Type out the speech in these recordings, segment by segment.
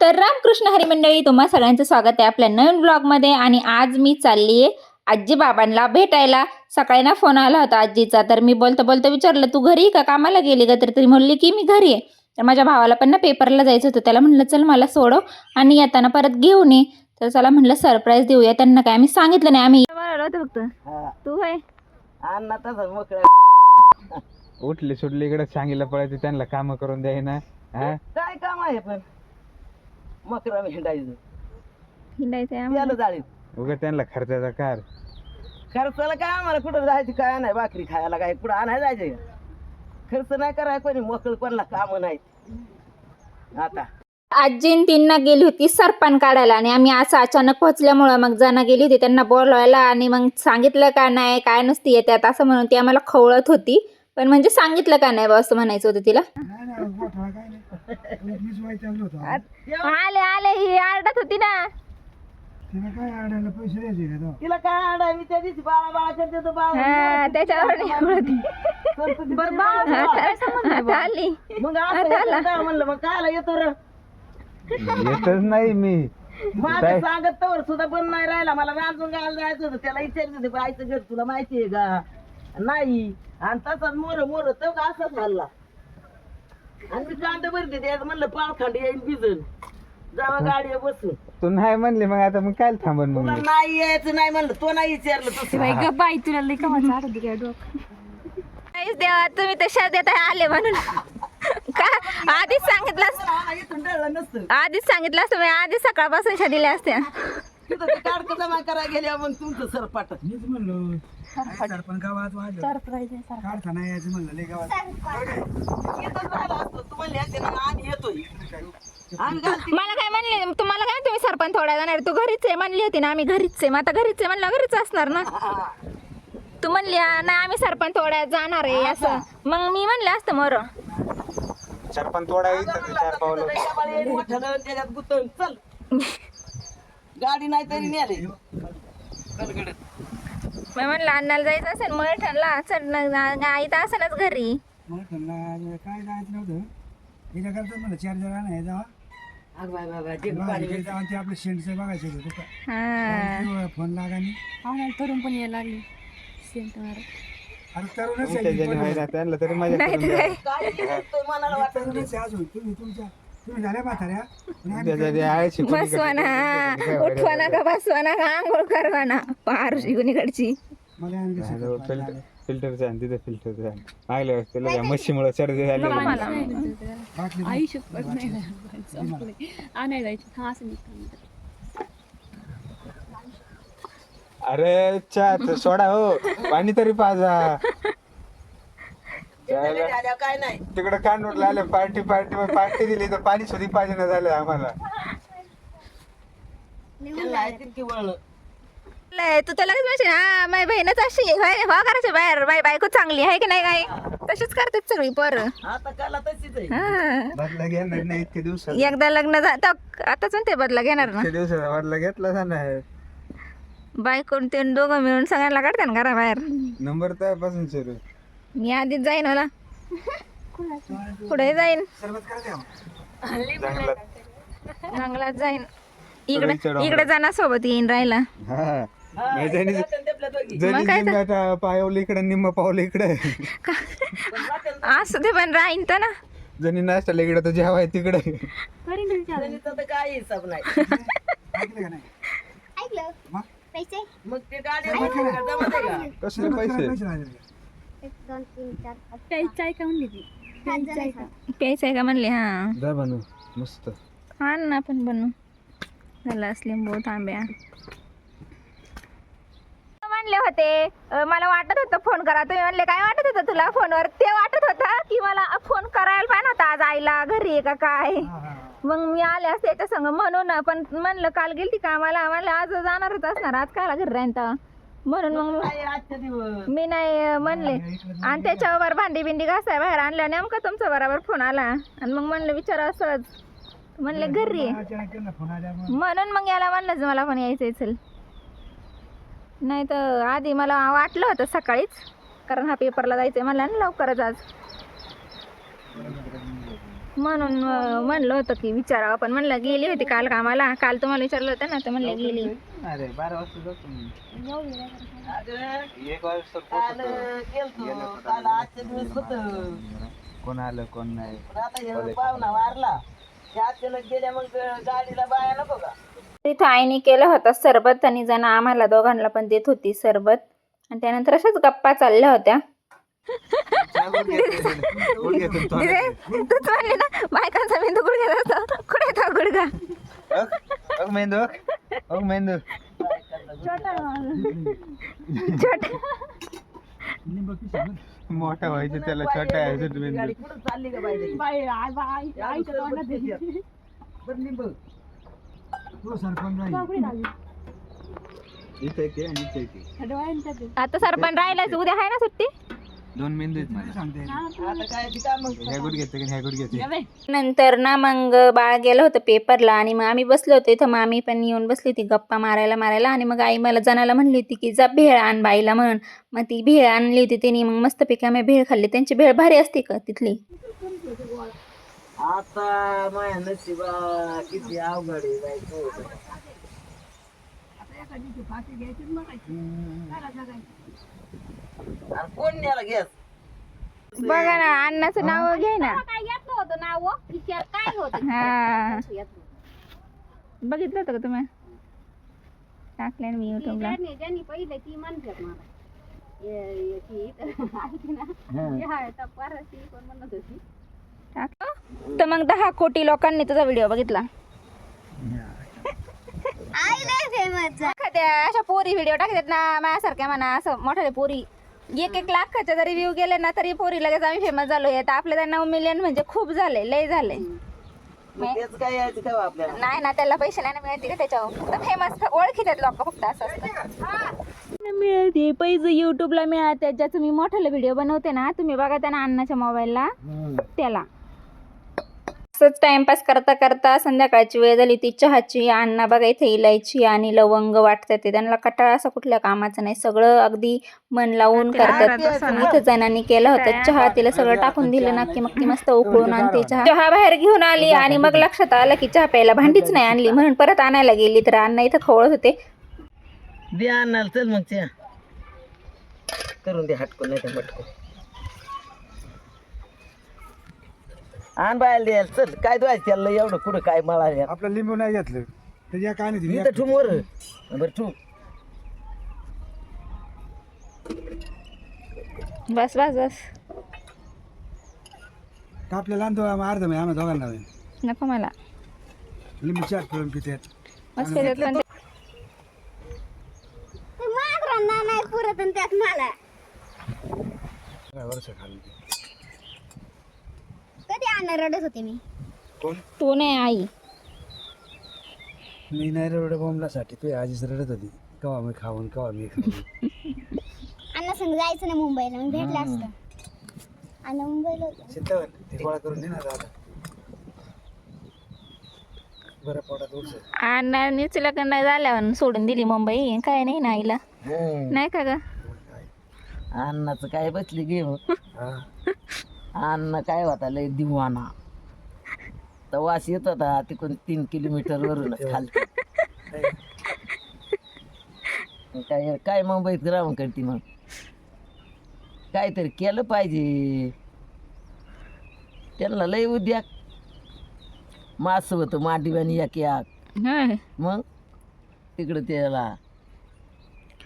तर रामकृष्ण हरी मंडळी तुम्हा सगळ्यांचं स्वागत आहे आपल्या नवीन ब्लॉगमध्ये आणि आज मी चालली आहे आजी बाबांना भेटायला. सकाळी ना फोन आला होता आजीचा तर मी बोलता बोलता विचारलं तू घरी आहे का कामाला गेली का तर ती म्हणली की मी घरी आहे. तर माझ्या भावाला पण ना पेपरला जायचं होतं. त्याला म्हणलं चल मला सोडव आणि येताना परत घेऊन ये. तर चला म्हणलं सरप्राईज देऊया. त्यांना काय आम्ही सांगितलं नाही. आम्ही होतं फक्त? हा. तू आहे उठले सुटले इकडे सांगितलं पळायचं त्यांना काम करून द्यायना. काय काम आहे पण? मकरा हिंडायचं. हिंडायचं आम्हाला. त्याला जाळीत. उगा त्यांना खर्चाचा कार खर्चाला काय आम्हाला कुठं जायचं काय नाही भाकरी खायला काय कुठं आणाय जायचं का? खर्च नाही कराय कोणी मोकळ कोणाला काम नाही. आता. आजीन तींना गेली होती सरपण काढायला आणि आम्ही असं अचानक पोहोचल्यामुळं मग जण गेली होती त्यांना बोलवायला आणि मग सांगितलं का नाही काय नसती येतात असं म्हणून ती आम्हाला खवळत होती. पण म्हणजे सांगितलं का नाही बा असं म्हणायचं होतं तिला? आले आले ही आरडत होती ना. तिला काय आणाय मी त्या दिवशी बाळा बाळा करते तर बाळा हा, त्याच्यावर नाही आवडत. तर तुझी बाळा आता आली. मग असं येतं का? म्हणलं मग कायला येतो रे? येतच नाही मी. माझं सांगत तर सुद्धा पण नाही राहिला. मला रांजून गायला जायचं होतं. त्याला होते बायचं घर तुला माहिती आहे का? नाही. आणि तसाच मोर मोर तो का असाच घालला आणि मी कांदा भरते त्यात म्हणलं पावखंड येईन भिजून. जावा गाडीवर बसून. तू नाही म्हणले मग आता मग काय थांबन मग तुला मी? नाही यायचं नाही म्हणलं तो नाही विचारलं तसं. काहीच देवा तुम्ही तशा देत आले म्हणून. का? आधीच सांगितलं असतं- मला इथून डळलं नसतं. आधीच सांगितलं असतं मी आधीच सकाळपासून शा दिल्या असत्या. तिथं ते काढकं जमा करायला गेल्या मग तुमचं सरपाट येतच राहिलं असतं तू म्हणली ना येतोय आम्ही घालते मला काय म्हणले तुम्हाला काय तुम्ही सरपंच थोडा जाणार तू घरीच आहे म्हणली होती ना आम्ही घरीच आहे मग आता घरीच आहे म्हणलं घरीच असणार ना तू म्हणली "हा, नाही आम्ही सरपंच थोड्या जाणार आहे असं मग मी म्हणले असतं मर चार पण तोडा इथं चार पावलं त्याच्यात गुतवून चल गाडी नाही तरी नेले मी म्हणलं अण्णाला जायचं असेल मग ठरला चल आई तर असेलच घरी. काय जायचं नव्हतं. हिच्याकरता मला चार्जर आणायचा अग बाय बाय बाय, जग पाणी जाऊन ते आपलं शेंटचं बघायचं होतं हा. फोन लागानी तरुण पण यायला लागली. सेंट मार अरे तरुणच तुमच्या आहे ज्याने व्हायला त्यांना तरी मजा नाही तर द्या. काय? काय येतोय मनाला वाटत तरुणच आहे अजून. तुम्ही तुमच्या तुम्ही झाल्या म्हाताऱ्या. आणि आम्ही तुमच्या ज्याने आहे. शिकवणी बसवा ना. करते. उठवा ना का बसवा ना का? आंघोळ करवा ना. पार कसं हा, फिल्टर फिल्टरचा आणि तिथे फिल्टरचा आणि मागल्या वेळेस त्याला त्या म्हशीमुळे सर्दी झाली. आई शपथ नाही संपले आणायला जायची. हा असं निघतं अरे तर सोडा हो. पाणी तरी पाजा. काय नाही. तिकडे कांडोटला आले पार्टी पार्टी पार्टी दिली तर पाणी सुधी पाहिजे ना झालं आम्हाला त्यांना आहे तितकी वळण लय, तू तर लगेच म्हणशील हा माझी बहीणच अशी आहे होय, हो करायची बाहेर बाई बायको चांगली आहे की नाही काय तशीच करतात सगळी पर. आता काला तशीच आहे. बदला घेणार नाही इतके दिवसात. एकदा लग्न झा- तर आताच म्हणते बदला घेणार ना. इतके दिवसाचा बदला घेतला नाही. बायको ते दोघं मिळून सगळ्यांना काढतात ना घराबाहेर. नंबर तर पासून सुरू. मी आधीच जाईन मला पुढे जाईन. चांगला. चांगलाच जाईन. इकडे इकडे जाणार सोबत येईन राहायला हा. नाही निम्म्या आता पायवलं इकडे निम्म पावलं इकडे. असू दे पण राहीन तर ना. जणी नाश्त्याला इकडे तर जेवाय तिकडे. तर काय हिसाब नाही. ऐकलं का नाही? मग? ते गाडी जमत आहे का? कसले पैसे? आहे का ती? आहे का? प्यायचं आहे का म्हणले? हा. जा बनू. मस्त. आण ना आपण बनवू झालं लिंबू तांब्या म्हणले होते मला वाटत होतं फोन करा. तुम्ही म्हणले काय वाटत होतं तुला फोनवर? ते वाटत होता की मला फोन करायला पाहिजे होता आज आईला घरी आहे का काय? मग मी आले असते त्याच्या संग. म्हणून पण म्हणलं काल गेलती का मला? म्हणलं आज जाणारच असणार. आज कायला घरी राहीन तेव्हा. म्हणून मग काय मी नाही म्हणले. आणि त्याच्यावर भांडी बिंडी घासाय बाहेर आणलं नेमका तुमचा बरोबर फोन आला. आणि मग म्हणलं विचार असंच म्हणले घरी म्हणून मग याला म्हणलंच मला पण यायचंय चल. नाही तर आधी मला वाटलं होतं सकाळीच कारण हा पेपरला जायचंय मला ना लवकरच आज. म्हणून म्हणलं होतं की विचारावं पण म्हणलं गेली होती काल कामाला. काल तुम्हाला विचारलं होतं ना तर म्हणलं गेली. अरे बारा वाजता कोण आलं कोण नाही. गेल्या मग गाडीला बाया नको का? तिथं आईने केलं होतं सरबत आणि जण आम्हाला दोघांना पण देत होती सरबत आणि त्यानंतर अशाच गप्पा चालल्या होत्या? तूच म्हणली ना बायकांचा मेंदू गुडघ्यात असतो कुठे था गुडघा अग मेंदू मोठा व्हायचं त्याला छोटा आहे गाडी मेंदू कुठं चालली का बाई बाई आई- बाई- आईच्या तोंडात इथे एक आहे आणि इथे एक आहे. डोळ्यांच्यात आहे. आता सरपण राहिलाच उद्या आहे ना सुट्टी? दोन मेंदू आहेत ह्या घेते ह्या घेते. नंतर ना मग बाळ गेलं होतं पेपरला आणि मग आम्ही बसलो होतो. इथं मामी पण येऊन बसली होती गप्पा मारायला मारायला. आणि मग आई मला जणाला म्हणली होती की जा भेळ आण बाईला म्हणून. मग ती भेळ आणली होती तिने. मग मस्तपैकी आम्ही भेळ खाल्ली. त्यांची भेळ भारी असते का तिथली? आता माया नशिबा किती अवघड आहे बाई तो. आणि कोण न्याला गॅस बघा ना अण्णाचं नाव घे ना. काय येत नाव? काय होतं हा. येत बघितलं होतं का तुम्ही? टाकलं ना मी युट्यूबला ज्यांनी ज्यांनी पहिले ती म्हणतात मला. ये- इथं आहे ना. या आता परत कोण म्हणत होती? तर मग दहा कोटी लोकांनी तुझा व्हिडिओ बघितला. एखाद्या अशा पोरी व्हिडिओ टाकतात ना माझ्यासारख्या म्हणा असं मोठ्या पोरी. एक एक लाखाच्या जरी व्ह्यू गेले ना तरी पोरी लगेच आम्ही फेमस झालो. आता आपले नऊ मिलियन म्हणजे खूप झाले लय झाले. मग तेच काय यायचं का आपल्याला. नाही ना त्याला पैसे नाही ना मिळते का त्याच्यावर? फेमस ओळखीतात लोक फक्त असं असतं. मिळते पैसे युट्यूबला मिळते ज्याचं मी मोठ्याला व्हिडिओ बनवते ना तुम्ही बघा त्या ना अण्णाच्या मोबाईलला त्याला. असंच टाइमपास करता करता संध्याकाळची वेळ झाली. ती चहाची अण्णा बघा इथे इलायची आणि लवंग वाटतात ते. त्यांना कटाळा असं कुठल्या कामाचं नाही. सगळं अगदी मन लावून करतात. इथं जणांनी केलं होतं. चहा तिला सगळं टाकून दिलं ना की मग ती मस्त उकळून आणते चहा. चहा बाहेर घेऊन आली आणि मग लक्षात आलं की चहा प्यायला भांडीच नाही आणली. म्हणून परत आणायला गेली. तर अण्णा इथं खवळत होते. दे आणाल चल मग त्या करून दे हटकून नाही तर मटकून. आण बायला द्यायला चल. काय द्यायचं त्याला एवढं कुठं काय मला आपलं लिंबू नाही घेतलं. त्याच्या काय नाही मी दिली तर ठुम वर बरं ठुम. बस बस बस. आपल्याला आणतो आम्ही अर्ध म्हणजे आम्ही दोघांना होईल. नको मला. लिंबू चार पिळून पितात मस्त त्याच्यात पण काय वर्ष खाल्ली ती. आणणार रडत होते मी. कोण? तू नाही आई. मी नाही रडत बोंबलासाठी. तू आजीच रडत होती. कवा मी खाऊन कवा मी खाऊन. अण्णा संग जायचं ना मुंबईला. मग भेटलं असतं. अण्णा मुंबईला होते. ते गोळा करून दे ना दादा बरं पोटात उठस अण्णांनीच लग्न झाल्यावर सोडून दिली मुंबई. काय नाही ना आईला. नाही का ग? अन्नाचं काय बसली घेऊ हा. अन्न काय होता लय दिवाना तर वास येत होता तिकडून तीन किलोमीटर वरून खालती. काय काय मुंबईत राहून करते मग? काहीतरी केलं पाहिजे. त्यांना लय उद्या. मास होतं मांडीवानी एक एक. हं. मग? तिकडं त्याला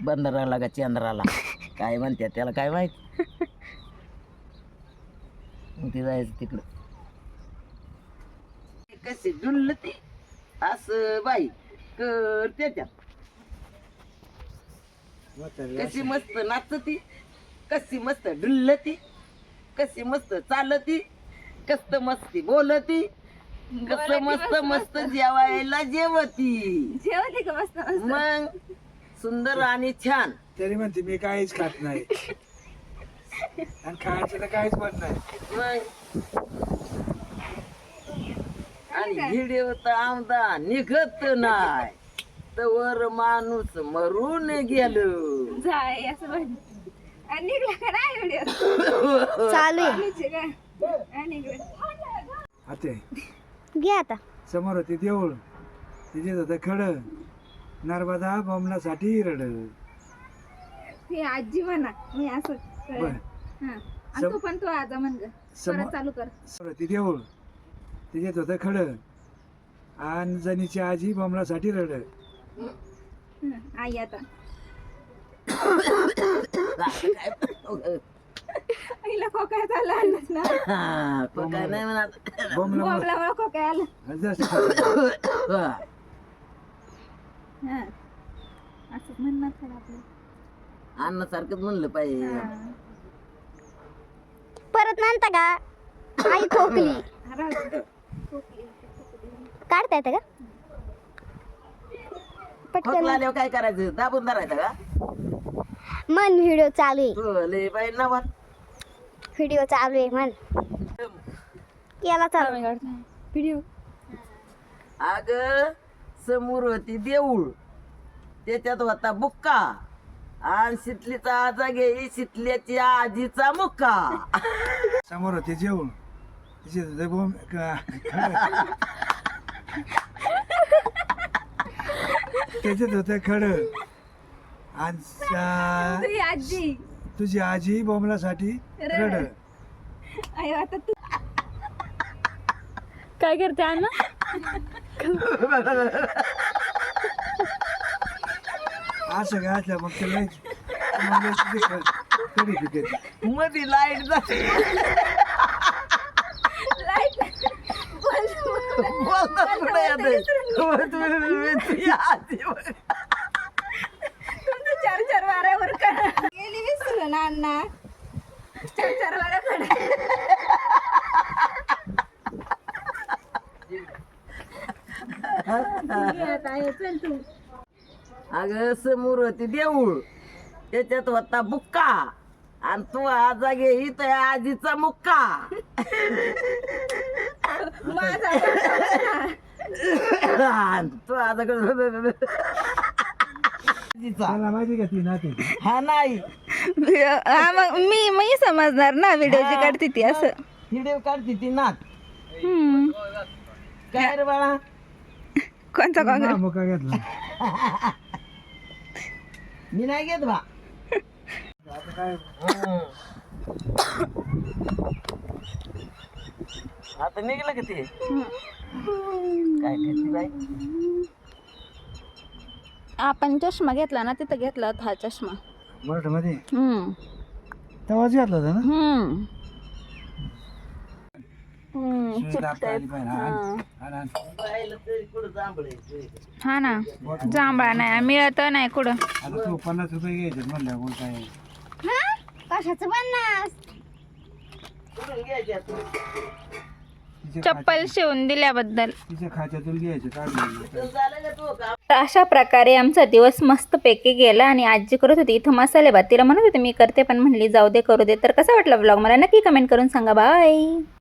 बंदराला का चंद्राला? काय म्हणतात त्याला काय माहीत? मग ते जायचं तिकडं. कसे डुललं ते? असं बाई कर त्याच्यात. कशी मस्त नाचती कशी मस्त डुलती कशी मस्त चालती कस्त मस्ती बोलती कस मस्त मस्त जेवायला जेवती. जेवते का मस्त. मग सुंदर आणि छान. तरी म्हणते मी काहीच खात नाही. आणि खायचं तर काहीच पण नाही. मग? आणि व्हिडिओ तर आमदा निघत नाही. तर माणूस मरून गेलो. जाय असं म्हण. आणि निघला का नाही व्हिडिओ? चालू आहे. आता. घे आता. समोर होते देऊळ. तिथे होतं खड. नर्मदा बमलासाठी रड. ते आजी म्हणा मी असं बर. हा. आणि सम- तू पण तो परत चालू कर. देऊळ तिथे होतं खड. आणि जणीची आजी बमलासाठी रड. हं, आई आता. आईला खोकाय झाला आलंच ना. हा, तो काय नाही म्हणत. बमला बोबल्यामुळे खोकाय आलं. जास्त खात हा. असंच म्हणणार खरं आपलं. अन्नासारखंच म्हणलं पाहिजे. हा. परत म्हणता का? आई खोकली. हा. काढता येतं का? पटकन. खोकला आल्यावर काय करायचं? दाबून धरायचं का? मन व्हिडिओ चालू आहे. तू लय बाई नवा व्हिडिओ चालू आहे म्हण. याला चालू. व्हिडिओ. अग समोर होती देऊळ. त्याच्यात होता बुक्का. आणि शितलीचा आजा घे शितल्याची आजीचा मुक्का समोर होते जेवण. क- खड. त्याच्यात होतं खड. आणि सा- तुझी आजी. तुझी आजी बोमलासाठी रड आता तू काय करते अण्णा? असं काय असलं मग ते पिकायची मध्ये लाइट जाते. चार चार वाऱ्यावर अण्णा. चार चार हे? चल तू. अगं समोर होती देऊळ. त्याच्यात होता बुक्का. आणि तू आजा घे इथं आजीचा मुक्का. माझा आणि तू आजाकडे आजीचा. मला माहिती का ती नाते? हा नाही. हा मग मी मी समजणार ना व्हिडिओ जी काढते ती असं. व्हिडिओ काढते ती नाक हम्म. काय रे बाळा? कोणता काँग्रेस मुका घेतला. मी नाही घेत बा आता निघलं का ते? काय बाई? आपण चष्मा घेतला ना तिथं घेतला होता हा चष्मा. बरं मध्ये? हम्म. तेव्हाच घेतला होता ना? हम्म हम्म, सुई चिपटं दाबता आहे. आली पाहिजे. हा. हा. ना जांभळा नाही मिळत नाही कुठं. पन्नास रुपये घ्यायचे म्हणलं बोल काय हा? कशाचं पन्नास? चप्पल शिवून दिल्याबद्दल. अशा प्रकारे आमचा दिवस मस्तपैकी गेला आणि आजी करत होती इथं मसाले भात तिला म्हणत होते मी करते पण म्हणली जाऊ दे करू दे. तर कसा वाटला ब्लॉग मला नक्की कमेंट करून सांगा. बाय